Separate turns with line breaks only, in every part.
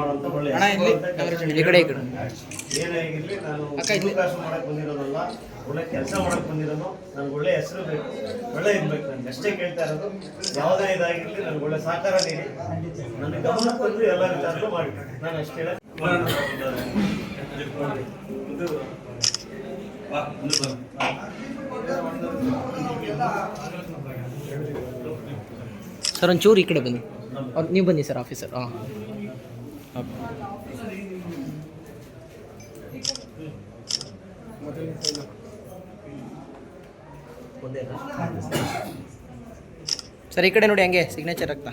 ಮಾಡುವಂತ ಒಳ್ಳೆ
ಅಣ್ಣ, ಇಲ್ಲಿ ಕಡೆ, ಈ ಕಡೆ.
ಏನೇ ನಾನು. ಅವಕಾಶ ಮಾಡಕ್ ಬಂದಿರೋದಲ್ಲ ಒಳ್ಳೆ ಕೆಲಸ ಮಾಡಕ್ ಬಂದಿರೋದು ನನ್ಗೆ ಒಳ್ಳೆ ಹೆಸರು ಬೇಕು ಒಳ್ಳೆ ಇರ್ಬೇಕು ನನ್ಗೆ ಅಷ್ಟೇ ಕೇಳ್ತಾ ಇರೋದು. ಯಾವುದೇ ಇದಾಗಿರ್ಲಿ ನನ್ಗೆ ಒಳ್ಳೆ ಸಹಕಾರ ನೀಡಿ. ನನ್ನ ಗಮನಕ್ಕೆ ಬಂದು ಎಲ್ಲ ವಿಚಾರಗಳು ಮಾಡಿ. ನಾನು ಅಷ್ಟೇ
ಸರ್ ಒಂಚೂರು ಈ ಕಡೆ ಬನ್ನಿ. ನೀವು ಬನ್ನಿ ಸರ್ ಆಫೀಸರ್ ಹಾಂ. ಸರ್ ಈ ಕಡೆ ನೋಡಿ ಹಂಗೆ ಸಿಗ್ನೇಚರ್ ಆಗ್ತಾ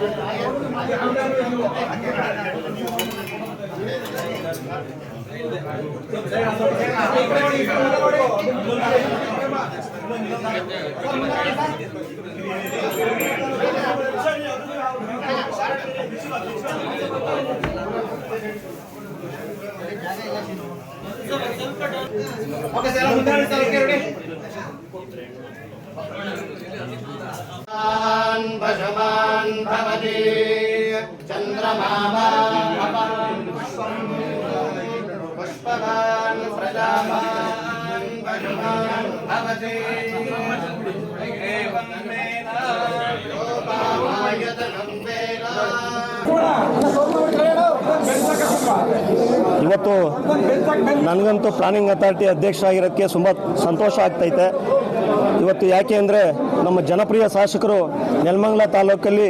Oke,
saya भवति चन्द्रमा पुष्पवान् प्रजावान् पशुमान् भवति एवं वेद योपामायतनं वेद
ಇವತ್ತು ನನಗಂತೂ ಪ್ಲಾನಿಂಗ್ ಅಥಾರಿಟಿ ಅಧ್ಯಕ್ಷ ಆಗಿರೋಕ್ಕೆ ತುಂಬ ಸಂತೋಷ ಆಗ್ತೈತೆ ಇವತ್ತು ಯಾಕೆ ಅಂದರೆ ನಮ್ಮ ಜನಪ್ರಿಯ ಶಾಸಕರು ನೆಲಮಂಗಲ ತಾಲೂಕಲ್ಲಿ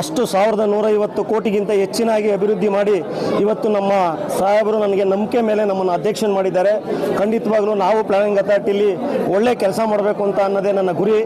ಅಷ್ಟು ಸಾವಿರದ ನೂರೈವತ್ತು ಕೋಟಿಗಿಂತ ಹೆಚ್ಚಿನಾಗಿ ಅಭಿವೃದ್ಧಿ ಮಾಡಿ ಇವತ್ತು ನಮ್ಮ ಸಾಹೇಬರು ನನಗೆ ನಂಬಿಕೆ ಮೇಲೆ ನಮ್ಮನ್ನು ಅಧ್ಯಕ್ಷನ್ ಮಾಡಿದ್ದಾರೆ. ಖಂಡಿತವಾಗ್ಲೂ ನಾವು ಪ್ಲಾನಿಂಗ್ ಅಥಾರಿಟಿಲಿ ಒಳ್ಳೆ ಕೆಲಸ ಮಾಡಬೇಕು ಅಂತ ಅನ್ನೋದೇ ನನ್ನ ಗುರಿ.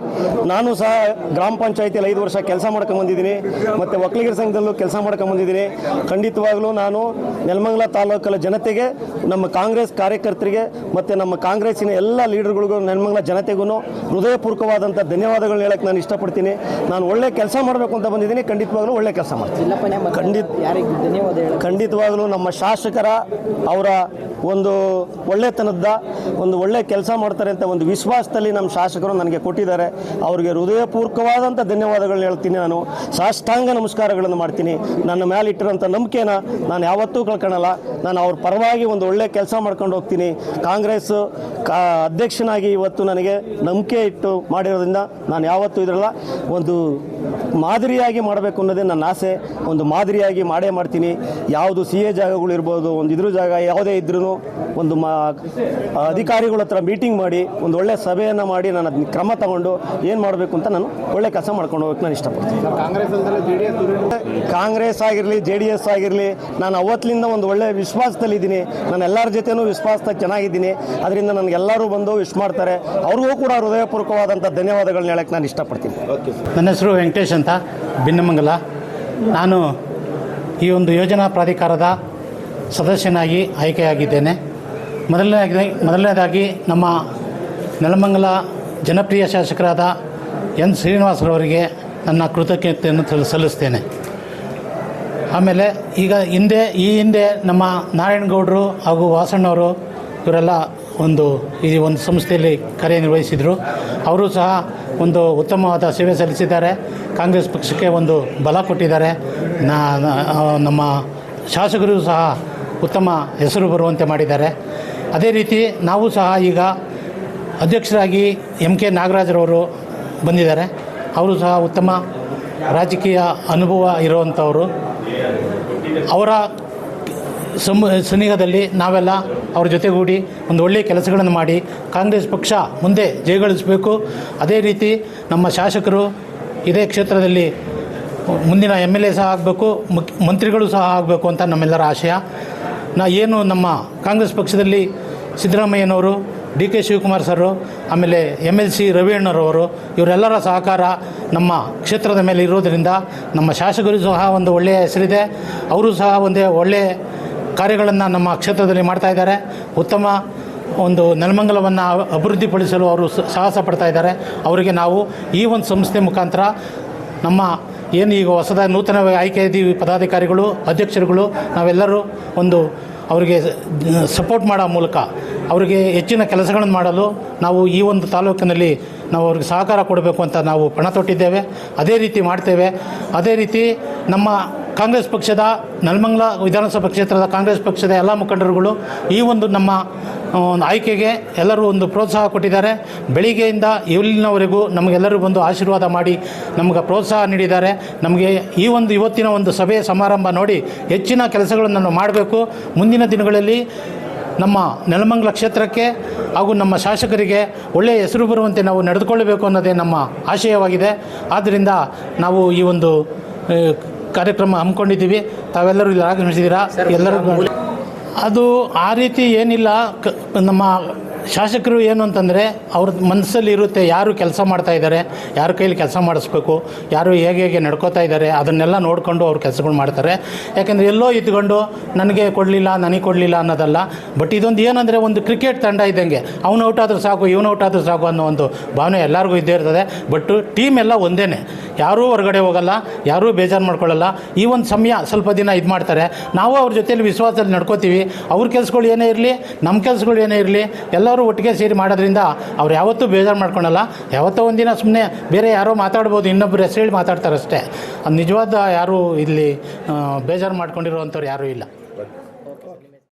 ನಾನು ಸಹ ಗ್ರಾಮ ಪಂಚಾಯತಿಯಲ್ಲಿ ಐದು ವರ್ಷ ಕೆಲಸ ಮಾಡ್ಕೊಂಬಂದಿದ್ದೀನಿ ಮತ್ತು ಒಕ್ಕಲಿಗರ ಸಂಘದಲ್ಲೂ ಕೆಲಸ ಮಾಡ್ಕೊಂಬಂದಿದ್ದೀನಿ ಖಂಡಿತವಾಗ್ಲೂ ನಾನು ನೆಲಮಂಗಲ ತಾಲೂಕಲ್ಲಿ ಜನತೆಗೆ, ನಮ್ಮ ಕಾಂಗ್ರೆಸ್ ಕಾರ್ಯಕರ್ತರಿಗೆ, ಮತ್ತು ನಮ್ಮ ಕಾಂಗ್ರೆಸ್ಸಿನ ಎಲ್ಲ ಲೀಡರ್ಗಳಿಗೂ, ನೆಲಮಂಗಲ ಜನತೆಗೂ ಹೃದಯಪೂರ್ವಕವಾದಂಥ ಧನ್ಯವಾದಗಳನ್ನ ಹೇಳಕ್ಕೆ ನಾನು ಇಷ್ಟಪಡ್ತೀನಿ. ನಾನು ಒಳ್ಳೆ ಕೆಲಸ ಮಾಡಬೇಕು ಅಂತ ಬಂದಿದ್ದೀನಿ. ಖಂಡಿತವಾಗ್ಲೂ ಒಳ್ಳೆ ಕೆಲಸ ಮಾಡ್ತೀನಿ. ಖಂಡಿತ ಖಂಡಿತವಾಗಲೂ ನಮ್ಮ ಶಾಸಕರ ಅವರ ಒಂದು ಒಳ್ಳೆತನದ ಒಂದು ಒಳ್ಳೆ ಕೆಲಸ ಮಾಡ್ತಾರೆ ಅಂತ ಒಂದು ವಿಶ್ವಾಸದಲ್ಲಿ ನಮ್ಮ ಶಾಸಕರು ನನಗೆ ಕೊಟ್ಟಿದ್ದಾರೆ. ಅವರಿಗೆ ಹೃದಯಪೂರ್ವಕವಾದಂಥ ಧನ್ಯವಾದಗಳನ್ನ ಹೇಳ್ತೀನಿ ನಾನು. ಸಾಷ್ಟಾಂಗ ನಮಸ್ಕಾರಗಳನ್ನು ಮಾಡ್ತೀನಿ. ನನ್ನ ಮೇಲೆ ಇಟ್ಟಿರೋಂಥ ನಂಬಿಕೆನ ನಾನು ಯಾವತ್ತೂ ಕಳ್ಕೊಳ್ಳಲ್ಲ ನಾನು ಅವ್ರ ಪರವಾಗಿ ಒಂದು ಒಳ್ಳೆ ಕೆಲಸ ಮಾಡ್ಕೊಂಡು ಹೋಗ್ತೀನಿ. ಕಾಂಗ್ರೆಸ್ ಕಾ ಅಧ್ಯಕ್ಷನಾಗಿ ಇವತ್ತು ನನಗೆ ನಂಬಿಕೆ ಇಟ್ಟು ಮಾಡಿರೋದ್ರಿಂದ ನಾನು ಯಾವತ್ತೂ ಇದರಲ್ಲ. ಒಂದು ಮಾದರಿಯಾಗಿ ಮಾಡಬೇಕು ಅನ್ನೋದೇ ನನ್ನ ಆಸೆ. ಒಂದು ಮಾದರಿಯಾಗಿ ಮಾಡೇ ಮಾಡ್ತೀನಿ. ಯಾವುದು ಸಿ ಎ ಜಾಗಗಳು ಇರ್ಬೋದು ಒಂದು ಇದ್ರ ಜಾಗ, ಯಾವುದೇ ಇದ್ರೂ ಒಂದು ಮಾ ಅಧಿಕಾರಿಗಳ ಹತ್ರ ಮೀಟಿಂಗ್ ಮಾಡಿ, ಒಂದು ಒಳ್ಳೆ ಸಭೆಯನ್ನು ಮಾಡಿ ನಾನು ಅದನ್ನ ಕ್ರಮ ತಗೊಂಡು ಏನು ಮಾಡಬೇಕು ಅಂತ ನಾನು ಒಳ್ಳೆ ಕೆಲಸ ಮಾಡ್ಕೊಂಡು ಹೋಗಕ್ಕೆ ನಾನು ಇಷ್ಟಪಡ್ತೀನಿ. ಕಾಂಗ್ರೆಸ್ ಆಗಿರಲಿ, ಜೆ ಡಿ ಎಸ್ ಆಗಿರಲಿ, ನಾನು ಅವತ್ತಿನಿಂದ ಒಂದು ಒಳ್ಳೆ ವಿಶ್ವಾಸದಲ್ಲಿದ್ದೀನಿ ನಾನು ಎಲ್ಲರ ಜೊತೆನೂ ವಿಶ್ವಾಸದಾಗ ಚೆನ್ನಾಗಿದ್ದೀನಿ. ಅದರಿಂದ ನನಗೆಲ್ಲರೂ ಬಂದು ವಿಶ್ ಮಾಡ್ತಾರೆ. ಅವ್ರಿಗೂ ಕೂಡ ಹೃದಯಪೂರ್ವಕವಾದಂಥ ಧನ್ಯವಾದಗಳನ್ನ ಹೇಳಕ್ಕೆ ನಾನು ಇಷ್ಟಪಡ್ತೀನಿ.
ನನ್ನ ಹೆಸರು ವೆಂಕಟೇಶ್ ಅಂತ ಭಿನ್ನಮಂಗಲ ನಾನು ಈ ಒಂದು ಯೋಜನಾ ಪ್ರಾಧಿಕಾರದ ಸದಸ್ಯನಾಗಿ ಆಯ್ಕೆಯಾಗಿದ್ದೇನೆ. ಮೊದಲನೇದಾಗಿ ಮೊದಲನೇದಾಗಿ ನಮ್ಮ ನೆಲಮಂಗಲ ಜನಪ್ರಿಯ ಶಾಸಕರಾದ ಎನ್ ಶ್ರೀನಿವಾಸರವರಿಗೆ ನನ್ನ ಕೃತಜ್ಞತೆಯನ್ನು ಸಲ್ಲಿಸ್ತೇನೆ. ಆಮೇಲೆ ಈಗ ಹಿಂದೆ, ಈ ಹಿಂದೆ ನಮ್ಮ ನಾರಾಯಣಗೌಡರು ಹಾಗೂ ವಾಸಣ್ಣವರು ಇವರೆಲ್ಲ ಒಂದು ಈ ಒಂದು ಸಂಸ್ಥೆಯಲ್ಲಿ ಕಾರ್ಯನಿರ್ವಹಿಸಿದರು. ಅವರು ಸಹ ಒಂದು ಉತ್ತಮವಾದ ಸೇವೆ ಸಲ್ಲಿಸಿದ್ದಾರೆ. ಕಾಂಗ್ರೆಸ್ ಪಕ್ಷಕ್ಕೆ ಒಂದು ಬಲ ಕೊಟ್ಟಿದ್ದಾರೆ. ನಮ್ಮ ಶಾಸಕರು ಸಹ ಉತ್ತಮ ಹೆಸರು ಬರುವಂತೆ ಮಾಡಿದ್ದಾರೆ. ಅದೇ ರೀತಿ ನಾವು ಸಹ ಈಗ ಅಧ್ಯಕ್ಷರಾಗಿ ಎಂ ಕೆ ನಾಗರಾಜರವರು ಬಂದಿದ್ದಾರೆ. ಅವರು ಸಹ ಉತ್ತಮ ರಾಜಕೀಯ ಅನುಭವ ಇರುವಂಥವರು ಅವರ ಸಮ ಸನಿಹದಲ್ಲಿ ನಾವೆಲ್ಲ ಅವ್ರ ಜೊತೆಗೂಡಿ ಒಂದು ಒಳ್ಳೆಯ ಕೆಲಸಗಳನ್ನು ಮಾಡಿ ಕಾಂಗ್ರೆಸ್ ಪಕ್ಷ ಮುಂದೆ ಜಯಗಳಿಸಬೇಕು. ಅದೇ ರೀತಿ ನಮ್ಮ ಶಾಸಕರು ಇದೇ ಕ್ಷೇತ್ರದಲ್ಲಿ ಮುಂದಿನ ಎಂ ಎಲ್ ಎ ಸಹ ಆಗಬೇಕು ಮುಖ್ಯ ಮಂತ್ರಿಗಳು ಸಹ ಆಗಬೇಕು ಅಂತ ನಮ್ಮೆಲ್ಲರ ಆಶಯ. ನಾ ಏನು ನಮ್ಮ ಕಾಂಗ್ರೆಸ್ ಪಕ್ಷದಲ್ಲಿ ಸಿದ್ದರಾಮಯ್ಯನವರು, ಡಿ ಕೆ ಶಿವಕುಮಾರ್ ಸರು ಆಮೇಲೆ ಎಂ ಎಲ್ ಸಿ ರವಿಯಣ್ಣರವರು, ಇವರೆಲ್ಲರ ಸಹಕಾರ ನಮ್ಮ ಕ್ಷೇತ್ರದ ಮೇಲೆ ಇರೋದರಿಂದ ನಮ್ಮ ಶಾಸಕರು ಸಹ ಒಂದು ಒಳ್ಳೆಯ ಹೆಸರಿದೆ. ಅವರು ಸಹ ಒಂದೇ ಒಳ್ಳೆಯ ಕಾರ್ಯಗಳನ್ನು ನಮ್ಮ ಕ್ಷೇತ್ರದಲ್ಲಿ ಮಾಡ್ತಾ ಇದ್ದಾರೆ. ಉತ್ತಮ ಒಂದು ನೆಲಮಂಗಲವನ್ನು ಅಭಿವೃದ್ಧಿಪಡಿಸಲು ಅವರು ಸಾಹಸ ಪಡ್ತಾ ಇದ್ದಾರೆ. ಅವರಿಗೆ ನಾವು ಈ ಒಂದು ಸಂಸ್ಥೆ ಮುಖಾಂತರ ನಮ್ಮ ಏನು ಈಗ ಹೊಸದಾಗಿ ನೂತನವಾಗಿ ಆಯ್ಕೆ ಇದ್ದೀವಿ ಪದಾಧಿಕಾರಿಗಳು, ಅಧ್ಯಕ್ಷರುಗಳು, ನಾವೆಲ್ಲರೂ ಒಂದು ಅವರಿಗೆ ಸಪೋರ್ಟ್ ಮಾಡೋ ಮೂಲಕ, ಅವರಿಗೆ ಹೆಚ್ಚಿನ ಕೆಲಸಗಳನ್ನು ಮಾಡಲು ನಾವು ಈ ಒಂದು ತಾಲೂಕಿನಲ್ಲಿ ನಾವು ಅವ್ರಿಗೆ ಸಹಕಾರ ಕೊಡಬೇಕು ಅಂತ ನಾವು ಪಣ ತೊಟ್ಟಿದ್ದೇವೆ. ಅದೇ ರೀತಿ ಮಾಡ್ತೇವೆ. ಅದೇ ರೀತಿ ನಮ್ಮ ಕಾಂಗ್ರೆಸ್ ಪಕ್ಷದ ನಲ್ಮಂಗ್ಲ ವಿಧಾನಸಭಾ ಕ್ಷೇತ್ರದ ಕಾಂಗ್ರೆಸ್ ಪಕ್ಷದ ಎಲ್ಲ ಮುಖಂಡರುಗಳು ಈ ಒಂದು ನಮ್ಮ ಒಂದು ಆಯ್ಕೆಗೆ ಎಲ್ಲರೂ ಒಂದು ಪ್ರೋತ್ಸಾಹ ಕೊಟ್ಟಿದ್ದಾರೆ. ಬೆಳಿಗ್ಗೆಯಿಂದ ಇಲ್ಲಿನವರೆಗೂ ನಮಗೆಲ್ಲರೂ ಒಂದು ಆಶೀರ್ವಾದ ಮಾಡಿ ನಮಗೆ ಪ್ರೋತ್ಸಾಹ ನೀಡಿದ್ದಾರೆ. ನಮಗೆ ಈ ಒಂದು ಇವತ್ತಿನ ಒಂದು ಸಭೆ ಸಮಾರಂಭ ನೋಡಿ ಹೆಚ್ಚಿನ ಕೆಲಸಗಳನ್ನು ನಾವು ಮಾಡಬೇಕು. ಮುಂದಿನ ದಿನಗಳಲ್ಲಿ ನಮ್ಮ ನೆಲಮಂಗಲ ಕ್ಷೇತ್ರಕ್ಕೆ ಹಾಗೂ ನಮ್ಮ ಶಾಸಕರಿಗೆ ಒಳ್ಳೆಯ ಹೆಸರು ಬರುವಂತೆ ನಾವು ನಡೆದುಕೊಳ್ಳಬೇಕು ಅನ್ನೋದೇ ನಮ್ಮ ಆಶಯವಾಗಿದೆ. ಆದ್ದರಿಂದ ನಾವು ಈ ಒಂದು ಕಾರ್ಯಕ್ರಮ ಹಮ್ಮಿಕೊಂಡಿದ್ದೀವಿ. ತಾವೆಲ್ಲರೂ ಇಲ್ಲಿ ಆಗಮಿಸಿದ್ದೀರಾ? ಎಲ್ಲರಿಗೂ ಅದು ಆ ರೀತಿ ಏನಿಲ್ಲ. ನಮ್ಮ ಶಾಸಕರು ಏನು ಅಂತಂದರೆ ಅವ್ರ ಮನಸ್ಸಲ್ಲಿ ಇರುತ್ತೆ ಯಾರು ಕೆಲಸ ಮಾಡ್ತಾ ಇದ್ದಾರೆ ಯಾರ ಕೈಲಿ ಕೆಲಸ ಮಾಡಿಸ್ಬೇಕು, ಯಾರು ಹೇಗೆ ಹೇಗೆ ನಡ್ಕೋತಾ ಇದ್ದಾರೆ ಅದನ್ನೆಲ್ಲ ನೋಡಿಕೊಂಡು ಅವ್ರು ಕೆಲಸಗಳು ಮಾಡ್ತಾರೆ. ಯಾಕೆಂದರೆ ಎಲ್ಲೋ ಇದ್ಕೊಂಡು ನನಗೆ ಕೊಡಲಿಲ್ಲ ನನಗೆ ಕೊಡಲಿಲ್ಲ ಅನ್ನೋದಲ್ಲ. ಬಟ್ ಇದೊಂದು ಏನಂದರೆ ಒಂದು ಕ್ರಿಕೆಟ್ ತಂಡ ಇದ್ದಂಗೆ, ಅವ್ನು ಔಟ್ ಆದರೂ ಸಾಕು, ಇವನು ಔಟ್ ಆದರೂ ಸಾಕು ಅನ್ನೋ ಒಂದು ಭಾವನೆ ಎಲ್ಲರಿಗೂ ಇದ್ದೇ ಇರ್ತದೆ. ಬಟ್ ಟೀಮ್ ಎಲ್ಲ ಒಂದೇ ಯಾರೂ ಹೊರಗಡೆ ಹೋಗಲ್ಲ, ಯಾರೂ ಬೇಜಾರು ಮಾಡ್ಕೊಳ್ಳಲ್ಲ. ಈ ಒಂದು ಸಮಯ ಸ್ವಲ್ಪ ದಿನ ಇದು ಮಾಡ್ತಾರೆ. ನಾವು ಅವ್ರ ಜೊತೆಯಲ್ಲಿ ವಿಶ್ವಾಸದಲ್ಲಿ ನಡ್ಕೋತೀವಿ. ಅವ್ರ ಕೆಲಸಗಳು ಏನೇ ಇರಲಿ ನಮ್ಮ ಕೆಲಸಗಳು ಏನೇ ಇರಲಿ ಎಲ್ಲರೂ ಒಟ್ಟಿಗೆ ಸೇರಿ ಮಾಡೋದ್ರಿಂದ ಅವ್ರು ಯಾವತ್ತೂ ಬೇಜಾರು ಮಾಡ್ಕೊಳಲ್ಲ. ಯಾವತ್ತೋ ಒಂದಿನ ಸುಮ್ಮನೆ ಬೇರೆ ಯಾರೋ ಮಾತಾಡ್ಬೋದು ಇನ್ನೊಬ್ಬರು ಹೆಸರು ಹೇಳಿ ಮಾತಾಡ್ತಾರಷ್ಟೇ. ನಿಜವಾದ ಯಾರೂ ಇಲ್ಲಿ ಬೇಜಾರು ಮಾಡ್ಕೊಂಡಿರುವಂಥವ್ರು ಯಾರೂ ಇಲ್ಲ.